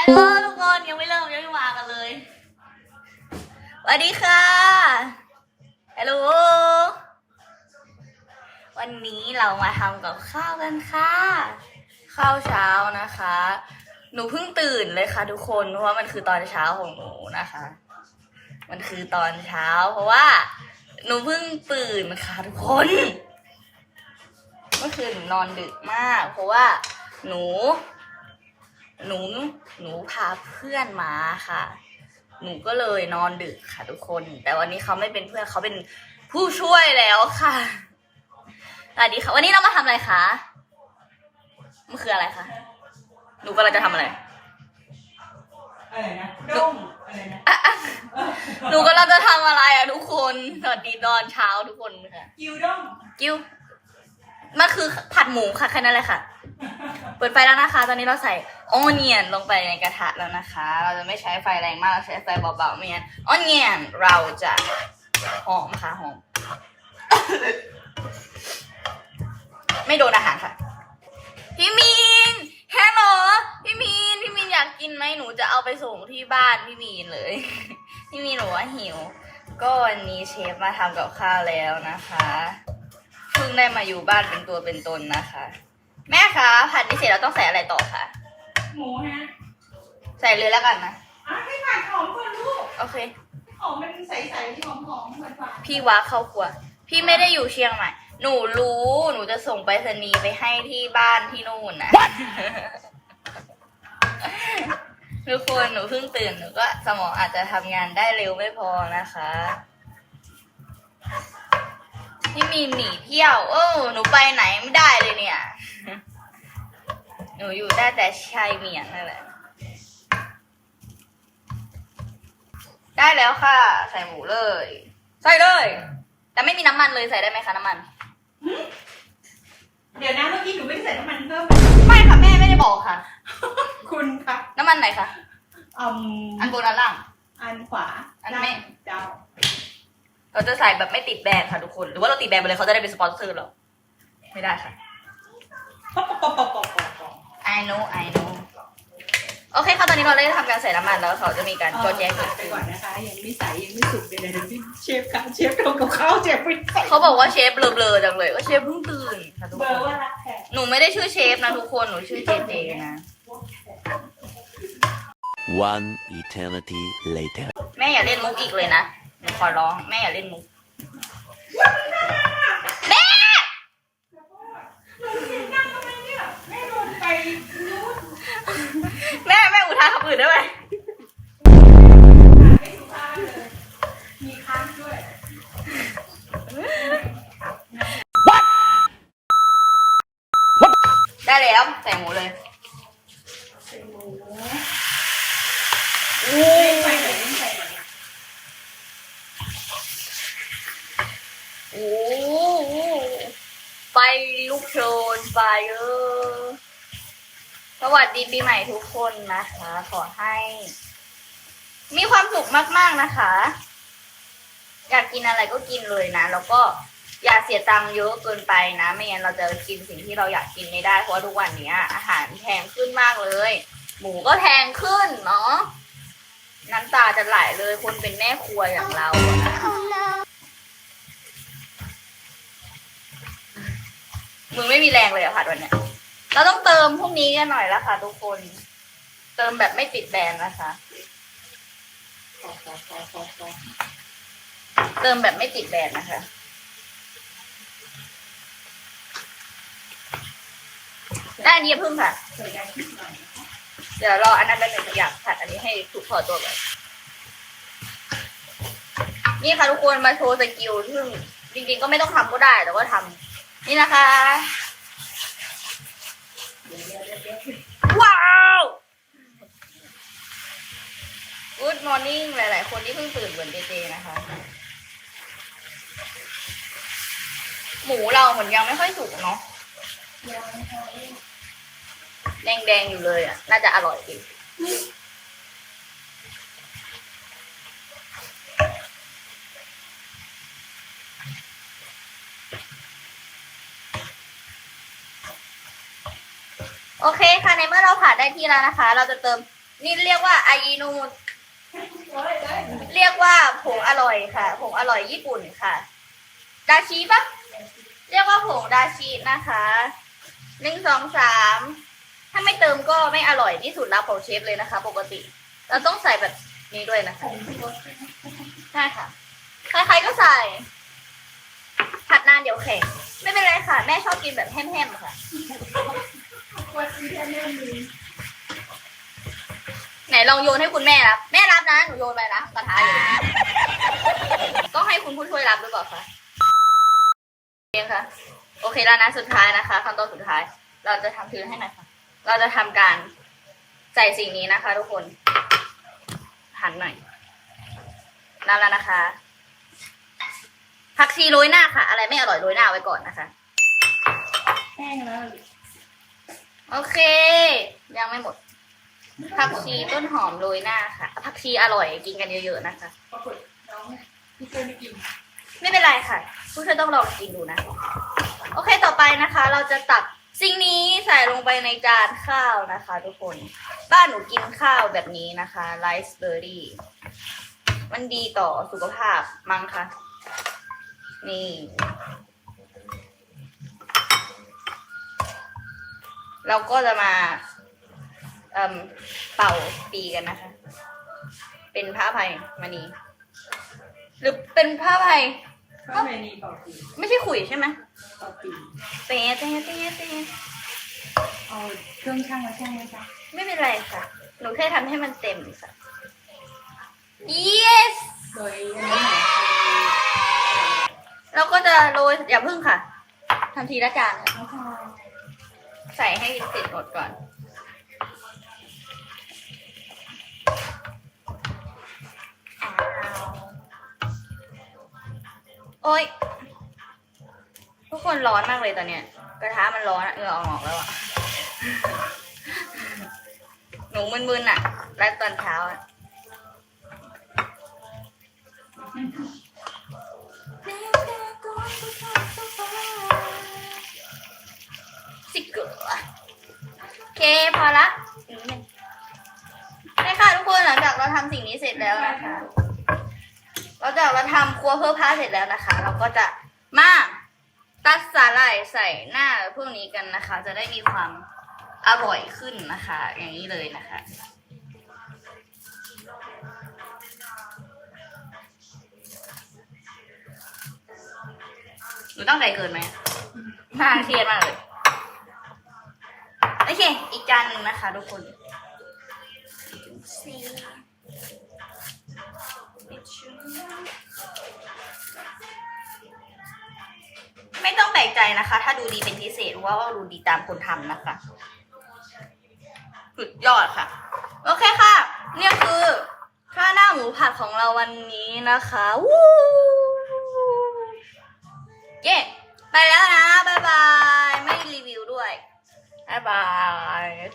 ฮัลโหลทุกคนยังไม่เริ่มยังไม่มากันเลยสวัสดีค่ะฮัลโหลวันนี้เรามาทำกับข้าวกันค่ะ ข้าวเช้านะคะ หนูเพิ่งตื่นเลยค่ะ ทุกคนเพราะว่ามันคือตอนเช้าของหนูนะคะ มันคือตอนเช้า เพราะว่า หนูเพิ่งตื่นค่ะทุกคนเมื่อคืนหนูนอนดึกมาก เพราะว่าหนู หนูหนูพาเพื่อนมาค่ะ หนูก็เลยนอนดึกค่ะทุกคน แต่วันนี้เขาไม่เป็นเพื่อนเขาเป็นผู้ช่วยแล้วค่ะสวัสดีค่ะ วันนี้เรามาทำอะไรคะมันคืออะไรคะหนูกำลังจะทำอะไรอะไรนะด้งอะไรนะอะอะหนูกำลังจะทำอะไรอะทุกคนสวัสดีตอนเช้าทุกคนค่ะ กิวด้งกิ้วมันคือผัดหมูค่ะแค่นั้นเลยค่ะ เปิดไฟแล้วนะคะ ตอนนี้เราใส่ ออเนียนลงไปในกระทะแล้วนะคะ เราจะไม่ใช้ไฟแรงมาก เราใช้ไฟเบาๆไม่งั้นออเนียนเราจะหอมค่ะหอม ไม่โดนอาหารค่ะ พี่มีนแฮัลโหลพี่มีนพี่มีนอยากกินไหมหนูจะเอาไปส่งที่บ้านพี่มีนเลย พี่มีนหนูว่าหิว ก็วันนี้เชฟมาทำกับข้าวแล้วนะคะเพิ่งได้มาอยู่บ้านเป็นตัวเป็นตนนะคะ แม่คะผัดนี้เสร็จแล้วต้องใส่อะไรต่อคะ หมูฮะใส่เลยแล้วกันนะอะให้ผัดหอมก่อนลูกโอเค หอมมันใสๆหอมหอมๆหวานหวานพี่ว้าเข้าครัว พี่ไม่ได้อยู่เชียงใหม่ หนูรู้ หนูจะส่งไปรษณีย์ไปให้ที่บ้านที่นู่นนะ ทุกคนหนูเพิ่งตื่น หนูก็สมองอาจจะทำงานได้เร็วไม่พอนะคะ พี่มีนหนีเที่ยว เออหนูไปไหนไม่ได้เลยเนี่ย หนูอยู่ได้แต่ชายเมียงนั่นแหละ ได้แล้วค่ะ ใส่หมูเลย ใส่เลย แต่ไม่มีน้ำมันเลยใส่ได้ไหมคะน้ำมัน เดี๋ยวนะเมื่อกี้หนูไม่ได้ใส่น้ำมันเพิ่มไม่ค่ะแม่ไม่ได้บอกค่ะ คุณค่ะน้ำมันไหนคะ อืมอันบนอันล่าง อันขวาอันไม่เจ้าเราจะใส่แบบไม่ติดแบรนด์ค่ะทุกคน หรือว่าเราติดแบรนด์ไปเลยเขาจะได้เป็นสปอนเซอร์เราไม่ได้ค่ะ ป๊อปป๊อปป๊อปป๊อปป๊อปป๊อป I know I know โอเคค่ะตอนนี้เราได้ทำการใส่น้ำมันแล้วเขาจะมีการโจแยกผัเกิดดไปขึ้นก่อนนะคะ ยังไม่ใสยังไม่สุกเลยเดี๋ยวพี่เชฟค่ะเชฟทำกับข้าวเชฟไม่ใส่เขาบอกว่าเชฟเบลอๆจังเลยว่าเชฟเพิ่งตื่นค่ะทุกเบคอร์นว่ารักแท้หนูไม่ได้ชื่อเชฟนะทุกคนหนูชื่อเจเจนะ One eternity later. แม่อย่าเล่นมุกอีกเลยนะหนูขอร้องแม่อย่าเล่นมุกแม่เสียงดังทำไมเนี่ยแม่โดนไปนู้นแม่แม่ อุทานคำอื่นได้ไหมไม่สุภาพเลยมีคันด้วยได้แล้วใส่หมูเลยใส่หมูโอ้เล่นไปไหนเล่นไปไหนโหไฟลุกโชนไฟเออส วัสดีปีใหม่ทุกคนนะคะ ขอให้ มีความสุขมาก ๆ นะคะ อยากกินอะไรก็กินเลยนะ แล้วก็อย่าเสียตังค์เยอะเกินไปนะ ไม่งั้นเราจะกินสิ่งที่เราอยากกินไม่ได้ เพราะว่าทุกวันนี้อาหารแพงขึ้นมากเลย หมูก็แพงขึ้นเนาะ น้ำตาจะไหลเลยคนเป็นแม่ครัวอย่างเรานะมึงไม่มีแรงเลยอะค่ะวันเนี้ย เราต้องเติมพวกนี้กันหน่อยละค่ะทุกคน เติมแบบไม่ติดแบรนด์นะคะ เติมแบบไม่ติดแบรนด์นะคะ ได้อันนี้เพิ่งค่ะ เดี๋ยวรออันนั้นเป็นหนึ่งอยากผัดอันนี้ให้ถูกพอตัวก่อนนี่ค่ะทุกคนมาโชว์สกิลซึ่งจริงๆก็ไม่ต้องทำก็ได้แต่ว่าทำนี่นะคะ วเดี๋ยวเดี๋ยวเดี๋ยวว้าว Good morning หลาย ๆ คนที่เพิ่งตื่นเหมือนเจเจนะคะ หมูเราเหมือนยังไม่ค่อยสุกเนาะเดี๋ยวนะคะแดงๆอยู่เลยอะ น่าจะอร่อยดี โอเคค่ะในเมื่อเราผัดได้ที่แล้วนะคะ เราจะเติมนี่เรียกว่าอายินโมเรียกว่าผงอร่อยค่ะผงอร่อยญี่ปุ่นค่ะ ดาชิปะเรียกว่าผงดาชินะคะหนึ่งสองสามถ้าไม่เติมก็ไม่อร่อยนี่สูตรลับของเชฟเลยนะคะ ปกติ เราต้องใส่แบบนี้ด้วยนะคะใช่ค่ะ ใครๆก็ใส่ ผัดนานเดี๋ยวแข็งไม่เป็นไรค่ะ แม่ชอบกินแบบแห้มๆค่ะ ไหนลองโยนให้คุณแม่รับ แม่รับนะ หนูโยนไปนะกระทะอยู่ต้องให้คุณผู้ช่วยรับหรือเปล่าคะเองค่ะ โอเคแล้วนะสุดท้ายนะคะขั้นตอนสุดท้าย เราจะทำคือให้หน่อยค่ะ เราจะทำการใส่สิ่งนี้นะคะ ทุกคนหันหน่อยนั่นแล้วนะคะผักชีโรยหน้าค่ะ อะไรไม่อร่อยโรยหน้าไว้ก่อนนะคะแห้งแล้ว โอเค ยังไม่หมด ผักชีต้นหอมโรยหน้าค่ะ ผักชีอร่อยกินกันเยอะๆนะคะ ปรากฏน้องพี่เพื่อนไม่กินไม่เป็นไรค่ะ ผู้ช่วยต้องลองกินดูนะ โอเคต่อไปนะคะ เราจะตักสิ่งนี้ใส่ลงไปในจานข้าวนะคะ ทุกคน บ้านหนูกินข้าวแบบนี้นะคะไรซ์เบอร์รี่มันดีต่อสุขภาพมั้งคะนี่ เราก็จะมาเอ่มเป่าปีกันนะคะ เป็นผ้าไพมณีหรือเป็นผ้าไพข้าวเมนีเป่าปีไม่ใช่ขุยใช่ไหมเป่าปีเตะเตะเตะเตะเอาเครื่องช่างมาช่างไหมจ๊ะไม่เป็นไรค่ะ หนูแค่ทำให้มันเต็มค่ะ yes โดยอันนี้หน่อยเราก็จะโรยอย่าพึ่งค่ะทำทีละจานค่ะเอาค่ะ ใส่ให้เสร็จหมดก่อนโอ๊ยทุกคนร้อนมากเลยตอนเนี้ยกระทะมันร้อนอะเหงื่อออกแล้วอะหนูมึนๆอะไลฟ์ตอนเช้าอะ โอเคพอละนี่ค่ะทุกคนหลังจากเราทำสิ่งนี้เสร็จแล้วนะคะเราจากเราทำครัวเพื่อผ้าเสร็จแล้วนะคะ เราก็จะมาตัดสาหร่ายใส่หน้าพวกนี้กันนะคะ จะได้มีความอร่อยขึ้นนะคะ อย่างนี้เลยนะคะหนูต้องใจเกินไหมน่าเครียดมากเลย อเค อีกจานหนึ่งนะคะทุกคนไม่ต้องแปลกใจนะคะ ถ้าดูดีเป็นพิเศษเพราะว่าดูดีตามคนทำนะคะสุดยอดค่ะ โอเคค่ะ เนี่ยคือข้าวหน้าหมูผัดของเราวันนี้นะคะ วู้เย้ไปแล้วนะ Bye bye.